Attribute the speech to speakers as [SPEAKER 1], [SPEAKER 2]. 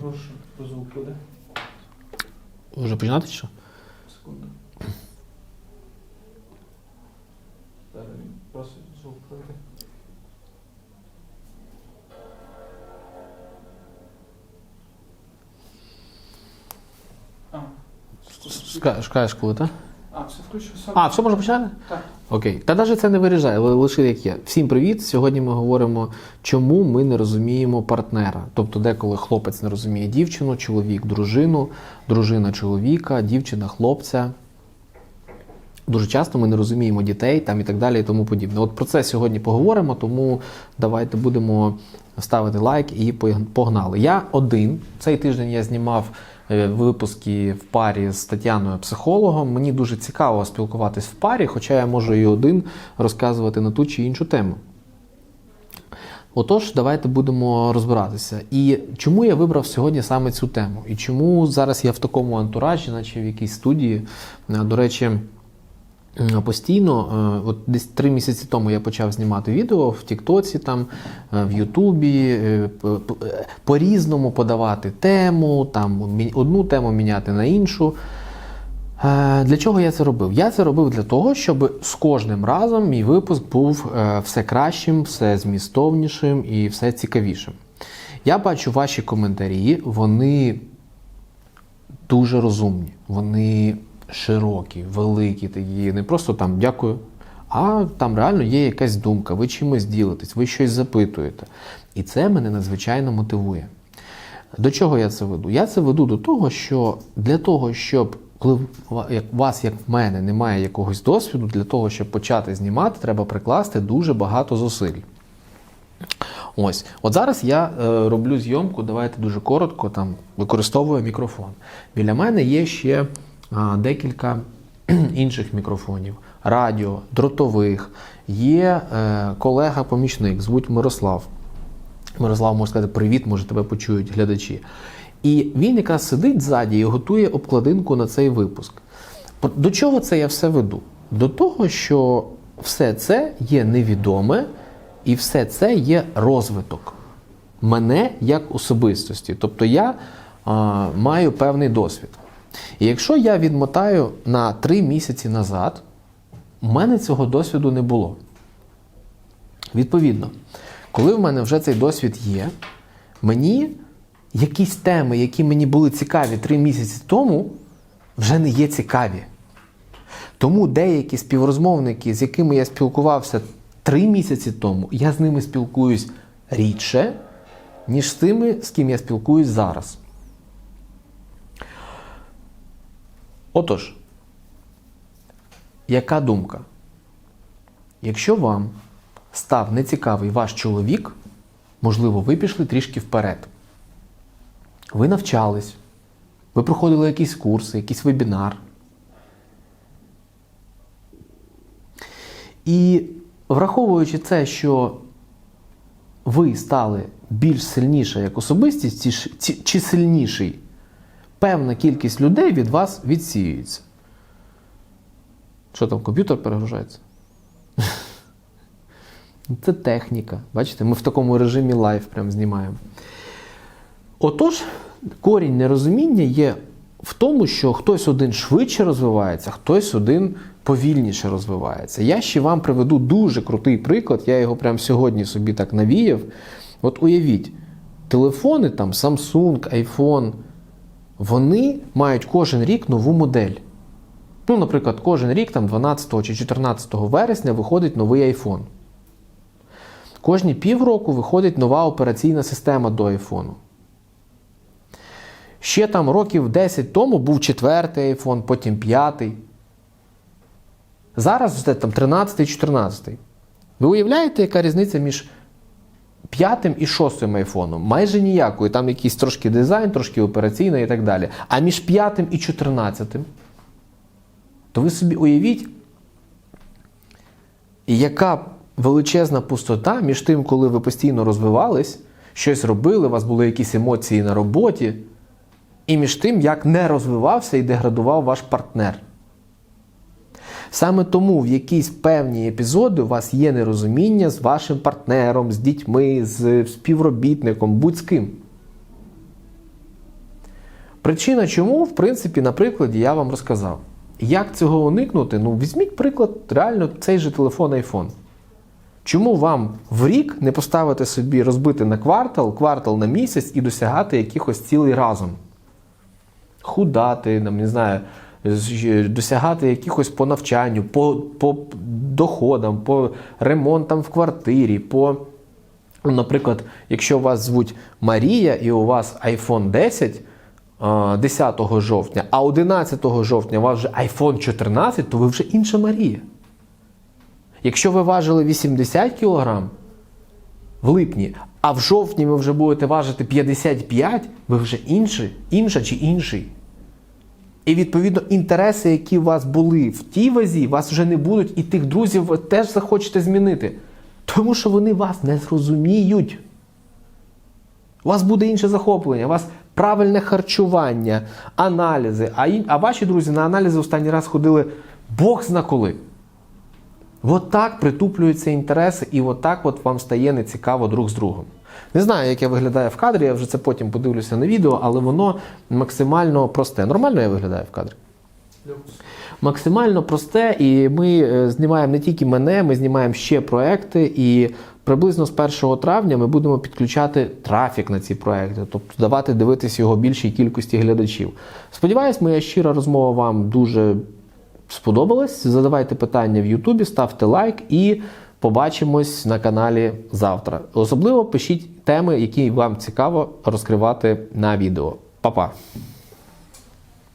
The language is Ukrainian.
[SPEAKER 1] Прошу, по звук буде.
[SPEAKER 2] Вже починати чи що?
[SPEAKER 1] Секунду. Зараз він просить звук пройти. А,
[SPEAKER 2] Ска- Скажеш, коли, так?
[SPEAKER 1] а, все включив сам.
[SPEAKER 2] А, все можна почати?
[SPEAKER 1] Так.
[SPEAKER 2] Окей. Та навіть це не виріжає, ли- лише як є. Всім привіт. Сьогодні ми говоримо, чому ми не розуміємо партнера. Тобто, деколи хлопець не розуміє дівчину, чоловік дружину, дружина чоловіка, дівчина хлопця. Дуже часто ми не розуміємо дітей там і так далі, і тому подібне. От про це сьогодні поговоримо, тому давайте будемо ставити лайк і погнали. Я один. Цей тиждень я знімав випуски в парі з Тетяною психологом. Мені дуже цікаво спілкуватись в парі, хоча я можу і один розказувати на ту чи іншу тему. Отож, давайте будемо розбиратися. І чому я вибрав сьогодні саме цю тему? І чому зараз я в такому антуражі, наче в якійсь студії. Е, До речі, Е, Постійно, е, от десь три місяці тому я почав знімати відео в Тіктоці, там, е, в Ютубі, е, е, по-різному подавати тему, там одну тему міняти на іншу. Е, Для чого я це робив? Я це робив для того, щоб з кожним разом мій випуск був е, все кращим, все змістовнішим і все цікавішим. Я бачу ваші коментарі, вони дуже розумні, вони широкі, великі такі, не просто там дякую, а там реально є якась думка, ви чимось ділитесь, ви щось запитуєте. І це мене надзвичайно мотивує. До чого я це веду? Я це веду до того, що для того, щоб коли вас, як в мене, немає якогось досвіду, для того, щоб почати знімати, треба прикласти дуже багато зусиль. Ось, от зараз я е, роблю зйомку, давайте дуже коротко, там використовую мікрофон. Біля мене є ще декілька інших мікрофонів, радіо, дротових. Є е, колега-помічник, звуть Мирослав. Мирослав може сказати привіт, може тебе почують глядачі. І він якраз сидить ззаді і готує обкладинку на цей випуск. До чого це я все веду? До того, що все це є невідоме, і все це є розвиток мене як особистості. Тобто я а, маю певний досвід. І якщо я відмотаю на три місяці назад, у мене цього досвіду не було. Відповідно, коли в мене вже цей досвід є, мені якісь теми, які мені були цікаві три місяці тому, вже не є цікаві. Тому деякі співрозмовники, з якими я спілкувався три місяці тому, я з ними спілкуюсь рідше, ніж з тими, з ким я спілкуюсь зараз. Отож, яка думка? Якщо вам став нецікавий ваш чоловік, можливо, ви пішли трішки вперед. Ви навчались, ви проходили якісь курси, якийсь вебінар. І враховуючи це, що ви стали більш сильніша як особистість чи сильніший, певна кількість людей від вас відсіюється. Що там, комп'ютер перегружається? Це техніка. Бачите, ми в такому режимі лайв прям знімаємо. Отож, корінь нерозуміння є в тому, що хтось один швидше розвивається, хтось один повільніше розвивається. Я ще вам приведу дуже крутий приклад, я його прямо сьогодні собі так навіяв. От уявіть, телефони там Samsung, iPhone, вони мають кожен рік нову модель. Ну, наприклад, кожен рік, там 12 чи 14 вересня, виходить новий iPhone. Кожні півроку виходить нова операційна система до айфону. Ще там років 10 тому був четвертий iPhone, потім п'ятий. Зараз вже там 13-14. Ви уявляєте, яка різниця між п'ятим і шостим айфоном? Майже ніякої. Там якийсь трошки дизайн, трошки операційний і так далі. А між п'ятим і чотирнадцятим, то ви собі уявіть, яка величезна пустота між тим, коли ви постійно розвивались, щось робили, у вас були якісь емоції на роботі, і між тим, як не розвивався і деградував ваш партнер. Саме тому в якісь певні епізоди у вас є нерозуміння з вашим партнером, з дітьми, з співробітником, будь з ким. Причина чому, в принципі, на прикладі я вам розказав. Як цього уникнути? Ну, візьміть приклад, реально цей же телефон iPhone. Чому вам в рік не поставити собі розбити на квартал, квартал на місяць і досягати якихось цілей разом? Худати, не знаю, досягати якихось по навчанню, по, по доходам, по ремонтам в квартирі, по. Наприклад, якщо вас звуть Марія і у вас iPhone 10 10 жовтня, а 11 жовтня у вас вже iPhone 14, то ви вже інша Марія. Якщо ви важили 80 кг в липні, а в жовтні ви вже будете важити 55, ви вже інший, інша чи інший. І відповідно інтереси, які у вас були в тій вазі, вас вже не будуть, і тих друзів ви теж захочете змінити. Тому що вони вас не зрозуміють. У вас буде інше захоплення, у вас правильне харчування, аналізи. А, і, а ваші друзі на аналізи останній раз ходили Бог зна коли. От так притуплюються інтереси, і от так от вам стає нецікаво друг з другом. Не знаю, як я виглядаю в кадрі, я вже це потім подивлюся на відео, але воно максимально просте. Нормально я виглядаю в кадрі? Максимально просте, і ми е, знімаємо не тільки мене, ми знімаємо ще проекти. І приблизно з 1 травня ми будемо підключати трафік на ці проекти, тобто давати дивитись його більшій кількості глядачів. Сподіваюсь, моя щира розмова вам дуже сподобалась. Задавайте питання в Ютубі, ставте лайк і побачимось на каналі завтра. Особливо пишіть теми, які вам цікаво розкривати на відео. Па-па!